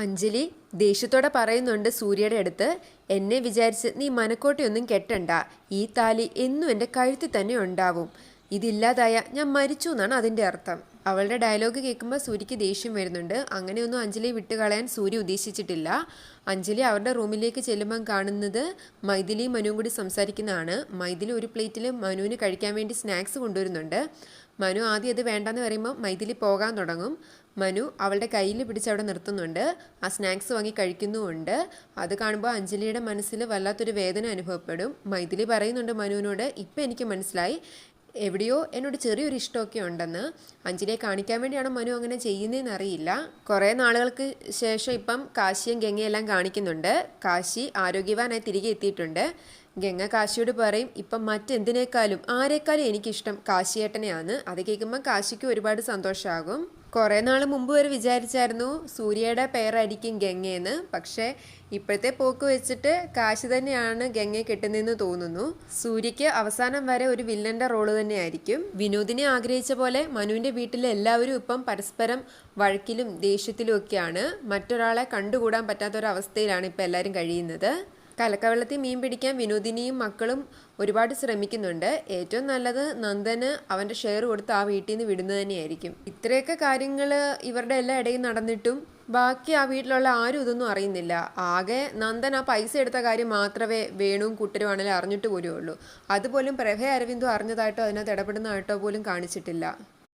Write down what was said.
അഞ്ജലി ദേഷ്യത്തോടെ പറയുന്നുണ്ട് സൂര്യയുടെ അടുത്ത് എന്നെ വിചാരിച്ച് നീ മനക്കോട്ടയൊന്നും കെട്ടണ്ട. ഈ താലി എന്നും എന്റെ കഴുത്തിൽ തന്നെ ഉണ്ടാവും. ഇതില്ലാതായ ഞാൻ മരിച്ചു എന്നാണ് അതിന്റെ അർത്ഥം. അവളുടെ ഡയലോഗ് കേൾക്കുമ്പോൾ സൂര്യക്ക് ദേഷ്യം വരുന്നുണ്ട്. അങ്ങനെയൊന്നും അഞ്ജലി വിട്ടുകളയാൻ സൂര്യ ഉദ്ദേശിച്ചിട്ടില്ല. അഞ്ജലി അവരുടെ റൂമിലേക്ക് ചെല്ലുമ്പം കാണുന്നത് മൈഥിലിയും മനുവും കൂടി സംസാരിക്കുന്നതാണ്. മൈഥിലി ഒരു പ്ലേറ്റിൽ മനുവിന് കഴിക്കാൻ വേണ്ടി സ്നാക്സ് കൊണ്ടുവരുന്നുണ്ട്. മനു ആദ്യം അത് വേണ്ടെന്ന് പറയുമ്പോൾ മൈഥിലി പോകാൻ തുടങ്ങും. മനു അവളുടെ കയ്യിൽ പിടിച്ച് അവിടെ നിർത്തുന്നുണ്ട്. ആ സ്നാക്സ് വാങ്ങി കഴിക്കുന്നുമുണ്ട്. അത് കാണുമ്പോൾ അഞ്ജലിയുടെ മനസ്സിൽ വല്ലാത്തൊരു വേദന അനുഭവപ്പെടും. മൈഥിലി പറയുന്നുണ്ട് മനുവിനോട് ഇപ്പം എനിക്ക് മനസ്സിലായി. എവിടെയോ എന്നോട് ചെറിയൊരു ഇഷ്ടമൊക്കെ ഉണ്ടെന്ന്. അഞ്ജലിയെ കാണിക്കാൻ വേണ്ടിയാണ് മനു അങ്ങനെ ചെയ്യുന്നതെന്ന് അറിയില്ല. കുറേ നാളുകൾക്ക് ശേഷം ഇപ്പം കാശിയും ഗംഗയെല്ലാം കാണിക്കുന്നുണ്ട്. കാശി ആരോഗ്യവാനായി തിരികെ എത്തിയിട്ടുണ്ട്. ഗംഗ കാശിയോട് പറയും ഇപ്പം മറ്റെന്തിനേക്കാളും ആരെക്കാളും എനിക്കിഷ്ടം കാശിയേട്ടനെയാണ്. അത് കേൾക്കുമ്പോൾ കാശിക്ക് ഒരുപാട് സന്തോഷമാകും കുറേ നാൾ മുമ്പ് വരെ വിചാരിച്ചായിരുന്നു സൂര്യയുടെ പേരായിരിക്കും ഗംഗയെന്ന്. പക്ഷേ ഇപ്പോഴത്തെ പോക്ക് വെച്ചിട്ട് കാശി തന്നെയാണ് ഗംഗയെ കിട്ടുന്നതെന്ന് തോന്നുന്നു. സൂര്യയ്ക്ക് അവസാനം വരെ ഒരു വില്ലന്റെ റോൾ തന്നെയായിരിക്കും. വിനോദിനെ ആഗ്രഹിച്ച പോലെ മനുവിന്റെ വീട്ടിലെ എല്ലാവരും ഇപ്പം പരസ്പരം വഴക്കിലും ദേഷ്യത്തിലും ഒക്കെയാണ്. മറ്റൊരാളെ കണ്ടുകൂടാൻ പറ്റാത്തൊരവസ്ഥയിലാണ് ഇപ്പം എല്ലാവരും കഴിയുന്നത്. കലക്കവെള്ളത്തിൽ മീൻ പിടിക്കാൻ വിനോദിനിയും മക്കളും ഒരുപാട് ശ്രമിക്കുന്നുണ്ട്. ഏറ്റവും നല്ലത് നന്ദന് അവന്റെ ഷെയർ കൊടുത്ത് ആ വീട്ടിൽ നിന്ന് വിടുന്നത് തന്നെയായിരിക്കും. ഇത്രയൊക്കെ കാര്യങ്ങൾ ഇവരുടെ എല്ലാ ഇടയിൽ നടന്നിട്ടും ബാക്കി ആ വീട്ടിലുള്ള ആരും ഇതൊന്നും അറിയുന്നില്ല. ആകെ നന്ദൻ ആ പൈസ എടുത്ത കാര്യം മാത്രമേ വേണുവും കുട്ടരും ആണെങ്കിലും അറിഞ്ഞിട്ട് പോലും ഉള്ളൂ അതുപോലും പ്രഭയ അരവിന്ദു അറിഞ്ഞതായിട്ടോ അതിനകത്ത് ഇടപെടുന്നതായിട്ടോ പോലും കാണിച്ചിട്ടില്ല.